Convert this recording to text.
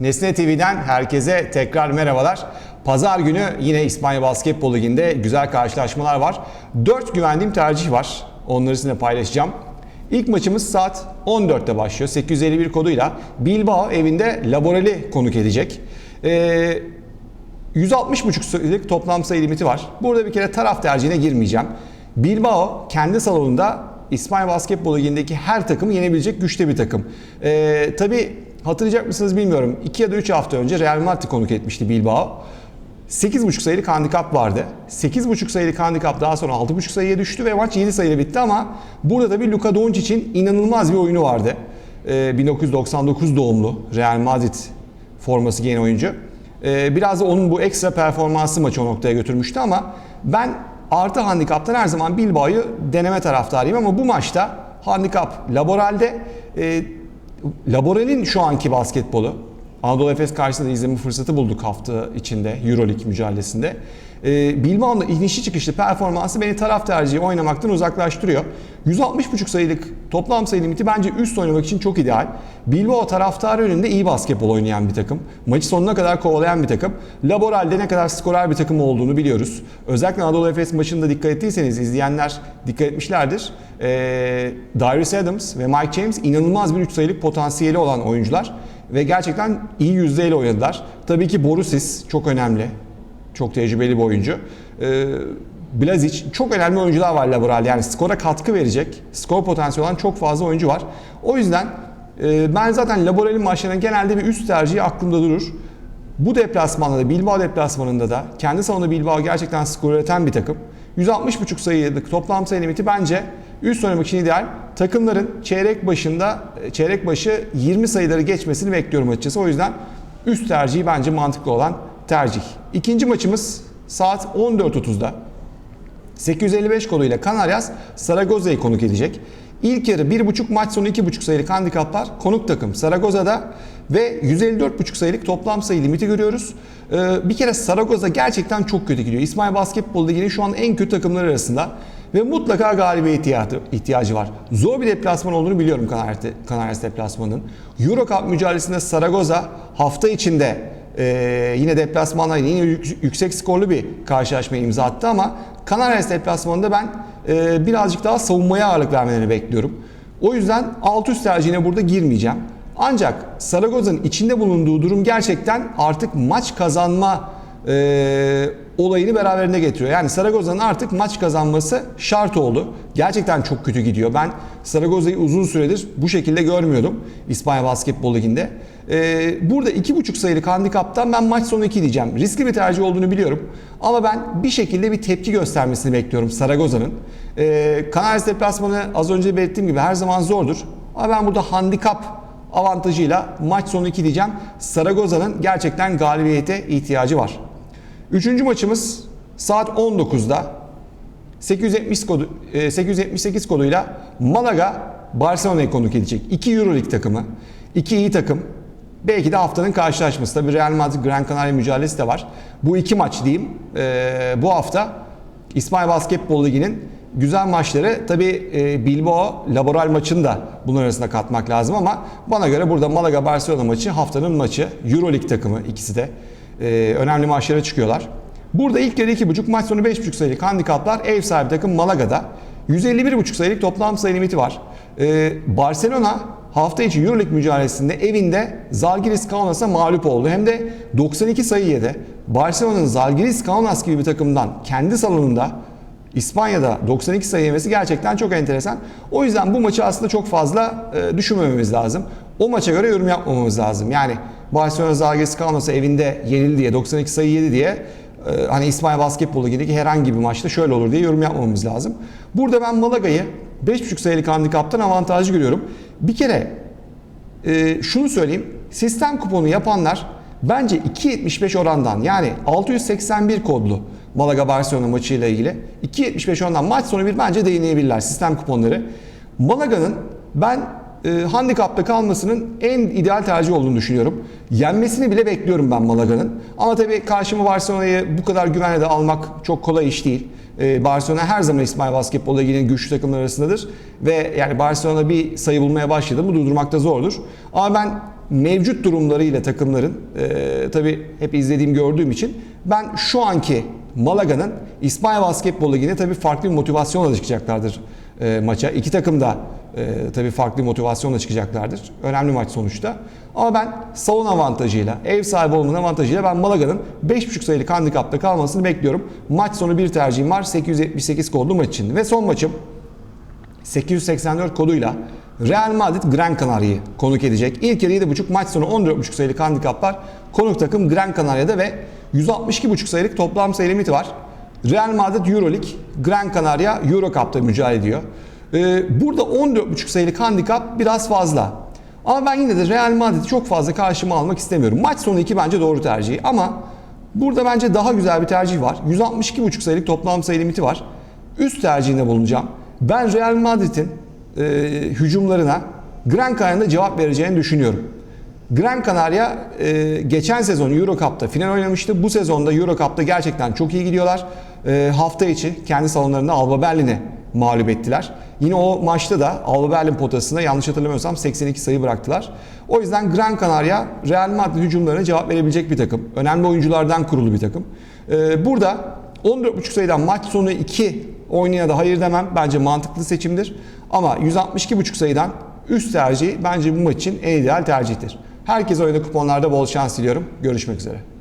Nesne TV'den herkese tekrar merhabalar. Pazar günü yine İspanya Basketbol Ligi'nde güzel karşılaşmalar var. 4 güvendiğim tercih var. Onları sizinle paylaşacağım. İlk maçımız saat 14'te başlıyor. 851 koduyla Bilbao evinde Laboral'i konuk edecek. Ee, 160.5 sayılık toplam sayı limiti var. Burada bir kere taraf tercihine girmeyeceğim. Bilbao kendi salonunda İspanya Basketbol Ligi'ndeki her takımı yenebilecek güçte bir takım. Ee, tabii hatırlayacak mısınız bilmiyorum. 2 ya da 3 hafta önce Real Madrid konuk etmişti Bilbao. 8.5 sayılık handikap vardı. 8.5 sayılık handikap daha sonra 6.5 sayıya düştü ve maç 7 sayıyla bitti ama burada da bir Luka Doncic'in inanılmaz bir oyunu vardı. Ee, 1999 doğumlu Real Madrid forması giyen oyuncu. Ee, biraz da onun bu ekstra performansı maçı o noktaya götürmüştü ama ben artı handikaptan her zaman Bilbao'yu deneme taraftarıyım ama bu maçta handikap Laboral'de e, Laboral'in şu anki basketbolu Anadolu Efes karşısında da izleme fırsatı bulduk hafta içinde Euroleague mücadelesinde. Ee, Bilbao'nun inişi çıkışlı performansı beni taraf tercihi oynamaktan uzaklaştırıyor. 160.5 sayılık toplam sayı limiti bence üst oynamak için çok ideal. Bilbao taraftarı önünde iyi basketbol oynayan bir takım. Maçı sonuna kadar kovalayan bir takım. Laboral'de ne kadar skorer bir takım olduğunu biliyoruz. Özellikle Anadolu Efes maçında dikkat ettiyseniz izleyenler dikkat etmişlerdir. Ee, Darius Adams ve Mike James inanılmaz bir 3 sayılık potansiyeli olan oyuncular ve gerçekten iyi yüzdeyle oynadılar. Tabii ki Borusis çok önemli. Çok tecrübeli bir oyuncu. Ee, Blazic çok önemli oyuncular var Laboral. Yani skora katkı verecek, skor potansiyeli olan çok fazla oyuncu var. O yüzden e, ben zaten Laboral'in maçlarının genelde bir üst tercihi aklımda durur. Bu deplasmanda da Bilbao deplasmanında da kendi salonunda Bilbao gerçekten skor üreten bir takım. 160.5 sayılık toplam sayı limiti bence üst oynamak için ideal. Takımların çeyrek başında çeyrek başı 20 sayıları geçmesini bekliyorum açıkçası. O yüzden üst tercihi bence mantıklı olan tercih. İkinci maçımız saat 14.30'da. 855 koduyla Kanaryas Saragoza'yı konuk edecek. İlk yarı 1.5 maç sonu 2.5 sayılık handikaplar konuk takım Saragoza'da ve 154.5 sayılık toplam sayı limiti görüyoruz. Ee, bir kere Saragoza gerçekten çok kötü gidiyor. İsmail Basketbol Ligi'nin şu an en kötü takımlar arasında ve mutlaka galibiye ihtiyacı, var. Zor bir deplasman olduğunu biliyorum Kanaryas deplasmanının. Euro Cup mücadelesinde Saragoza hafta içinde ee, yine deplasmanla yine yük- yüksek skorlu bir karşılaşma imza attı ama Canaries deplasmanında ben e, birazcık daha savunmaya ağırlık vermelerini bekliyorum. O yüzden alt üst tercihine burada girmeyeceğim. Ancak Saragoza'nın içinde bulunduğu durum gerçekten artık maç kazanma e, olayını beraberinde getiriyor. Yani Saragoza'nın artık maç kazanması şart oldu. Gerçekten çok kötü gidiyor. Ben Saragoza'yı uzun süredir bu şekilde görmüyordum İspanya Basketbol Ligi'nde. Ee, burada 2.5 sayılık handikaptan ben maç sonu 2 diyeceğim. Riskli bir tercih olduğunu biliyorum. Ama ben bir şekilde bir tepki göstermesini bekliyorum Saragoza'nın. Ee, Canaries deplasmanı az önce belirttiğim gibi her zaman zordur. Ama ben burada handikap avantajıyla maç sonu 2 diyeceğim. Saragoza'nın gerçekten galibiyete ihtiyacı var. Üçüncü maçımız saat 19'da 870 kodu, e, 878 koduyla Malaga Barcelona'yı konuk edecek. İki Euroleague takımı, iki iyi takım. Belki de haftanın karşılaşması. Tabii Real Madrid Gran Canaria mücadelesi de var. Bu iki maç diyeyim. e, bu hafta İspanya Basketbol Ligi'nin güzel maçları. Tabii e, Bilbao Laboral maçını da bunun arasında katmak lazım ama bana göre burada Malaga Barcelona maçı haftanın maçı. Euroleague takımı ikisi de e, önemli maçlara çıkıyorlar. Burada ilk yarı 2.5 maç sonu 5.5 sayılık handikaplar ev sahibi takım Malaga'da. 151.5 sayılık toplam sayı limiti var. Ee, Barcelona hafta içi Euroleague mücadelesinde evinde Zalgiris Kaunas'a mağlup oldu. Hem de 92 sayı yedi. Barcelona'nın Zalgiris Kaunas gibi bir takımdan kendi salonunda İspanya'da 92 sayı yemesi gerçekten çok enteresan. O yüzden bu maçı aslında çok fazla e, düşünmememiz lazım. O maça göre yorum yapmamamız lazım. Yani Barcelona Zalgiris Kaunas'a evinde yenildi diye 92 sayı yedi diye e, hani İspanya Basketbol Ligi'ndeki herhangi bir maçta şöyle olur diye yorum yapmamamız lazım. Burada ben Malaga'yı 5.5 sayılık handikaptan avantajlı görüyorum. Bir kere e, şunu söyleyeyim. Sistem kuponu yapanlar bence 2.75 orandan yani 681 kodlu Malaga Barcelona maçıyla ilgili 2.75 orandan maç sonu bir bence değinebilirler sistem kuponları. Malaga'nın ben e, handikapta kalmasının en ideal tercih olduğunu düşünüyorum. Yenmesini bile bekliyorum ben Malaga'nın. Ama tabii karşıma Barcelona'yı bu kadar güvenle de almak çok kolay iş değil. E, Barcelona her zaman İsmail Basketbol Ligi'nin güçlü takımlar arasındadır. Ve yani Barcelona bir sayı bulmaya başladı mı durdurmak da zordur. Ama ben mevcut durumlarıyla takımların e, tabii hep izlediğim gördüğüm için ben şu anki Malaga'nın İspanya Basketbol Ligi'nde tabii farklı bir motivasyonla çıkacaklardır e, maça. İki takım da e, tabii farklı motivasyonla çıkacaklardır. Önemli maç sonuçta. Ama ben salon avantajıyla, ev sahibi olmanın avantajıyla ben Malaga'nın 5.5 sayılık handikapta kalmasını bekliyorum. Maç sonu bir tercihim var 878 kodlu maç için. Ve son maçım 884 koduyla Real Madrid Gran Canaria'yı konuk edecek. İlk yarı 7.5 maç sonu 14.5 sayılık handikaplar konuk takım Gran Canaria'da ve 162.5 sayılık toplam sayı limiti var. Real Madrid Euroleague, Gran Canaria Euro Cup'ta mücadele ediyor. Ee, burada 14.5 sayılık handikap biraz fazla. Ama ben yine de Real Madrid'i çok fazla karşıma almak istemiyorum. Maç sonu 2 bence doğru tercih ama burada bence daha güzel bir tercih var. 162.5 sayılık toplam sayı limiti var. Üst tercihinde bulunacağım. Ben Real Madrid'in e, hücumlarına Gran Canaria'da cevap vereceğini düşünüyorum. Gran Canaria e, geçen sezon Euro Cup'ta final oynamıştı. Bu sezonda Euro Cup'ta gerçekten çok iyi gidiyorlar. E, hafta içi kendi salonlarında Alba Berlin'i mağlup ettiler. Yine o maçta da Alba Berlin potasında yanlış hatırlamıyorsam 82 sayı bıraktılar. O yüzden Gran Canaria Real Madrid hücumlarına cevap verebilecek bir takım. Önemli oyunculardan kurulu bir takım. E, burada 14.5 sayıdan maç sonu 2 oynayana da hayır demem. Bence mantıklı seçimdir. Ama 162.5 sayıdan üst tercih bence bu maç için en ideal tercihtir. Herkese oyunda kuponlarda bol şans diliyorum. Görüşmek üzere.